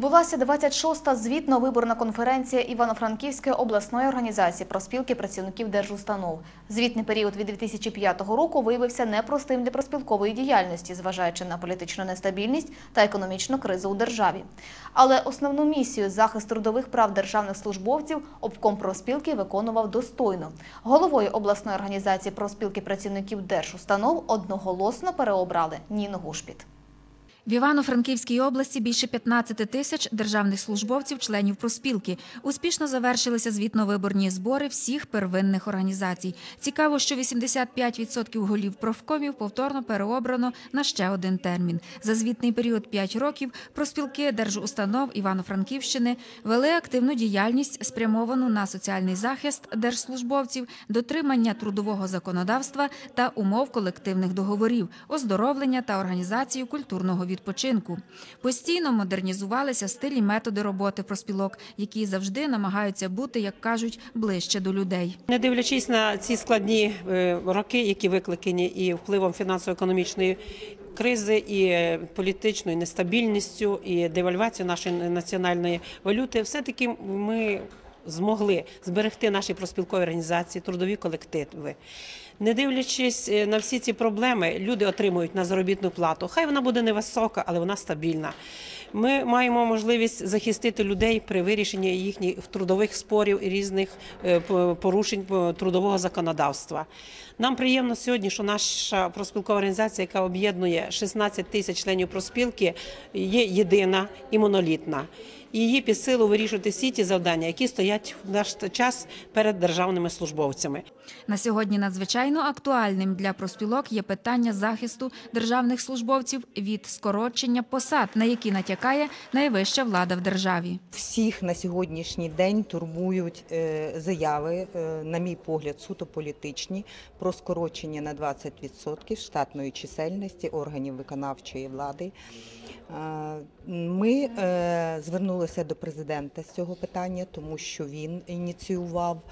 Відбулася 26-та звітно-виборна конференція Івано-Франківської обласної організації проспілки працівників держустанов. Звітний період від 2005 року виявився непростим для проспілкової діяльності, зважаючи на політичну нестабільність та економічну кризу у державі. Але основну місію захист трудових прав державних службовців обком проспілки виконував достойно. Головою обласної організації проспілки працівників держустанов одноголосно переобрали Ніну Гушпіт. В Івано-Франківській області більше 15 тисяч державних службовців, членів проспілки. Успішно завершилися звітно-виборні збори всіх первинних організацій. Цікаво, що 85% голів профкомів повторно переобрано на ще один термін. За звітний період 5 років проспілки держустанов Івано-Франківщини вели активну діяльність, спрямовану на соціальний захист держслужбовців, дотримання трудового законодавства та умов колективних договорів, оздоровлення та організацію культурного відпочинку. Постійно модернізувалися стилі методи роботи проспілок, які завжди намагаються бути, як кажуть, ближче до людей. Не дивлячись на ці складні е, роки, які викликані і впливом фінансово-економічної кризи, і е, політичною нестабільністю, і девальвацією нашої національної валюти, все-таки ми змогли зберегти наші проспілкові організації, трудові колективи. Не дивлячись е, на всі ці проблеми, люди отримують на заробітну плату. Хай вона буде невисока, але вона стабільна. Ми маємо можливість захистити людей при вирішенні їхніх трудових спорів і різних е, порушень трудового законодавства. Нам приємно сьогодні, що наша проспілкова організація, яка об'єднує 16 тисяч членів проспілки, є єдина і монолітна. І її під силу вирішувати всі ті завдання, які стоять в наш час перед державними службовцями. На сьогодні надзвичайно актуальним для проспілок є питання захисту державних службовців від скорочення посад, на які натякає найвища влада в державі. Всіх на сьогоднішній день турбують е, заяви, е, на мій погляд, суто політичні, про скорочення на 20% штатної чисельності органів виконавчої влади. Е, Ми е, звернулися до президента з цього питання, тому що він ініціював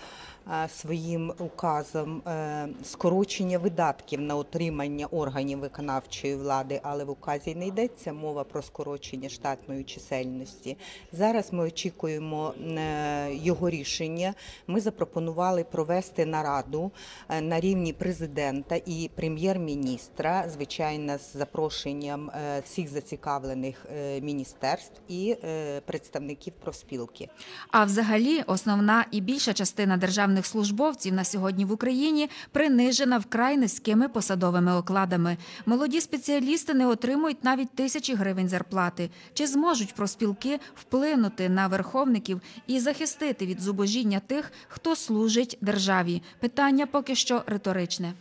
своїм указом е, скорочення видатків на отримання органів виконавчої влади, але в указі не йдеться мова про скорочення штатної чисельності. Зараз ми очікуємо е, його рішення. Ми запропонували провести нараду е, на рівні президента і прем'єр-міністра, звичайно, з запрошенням е, всіх зацікавлених е, міністерств і е, представників профспілки. А взагалі, основна і більша частина державних службовців на сьогодні в Україні принижена вкрай низькими посадовими окладами. Молоді спеціалісти не отримують навіть тисячі гривень зарплати. Чи зможуть профспілки вплинути на верховників і захистити від зубожіння тих, хто служить державі? Питання поки що риторичне.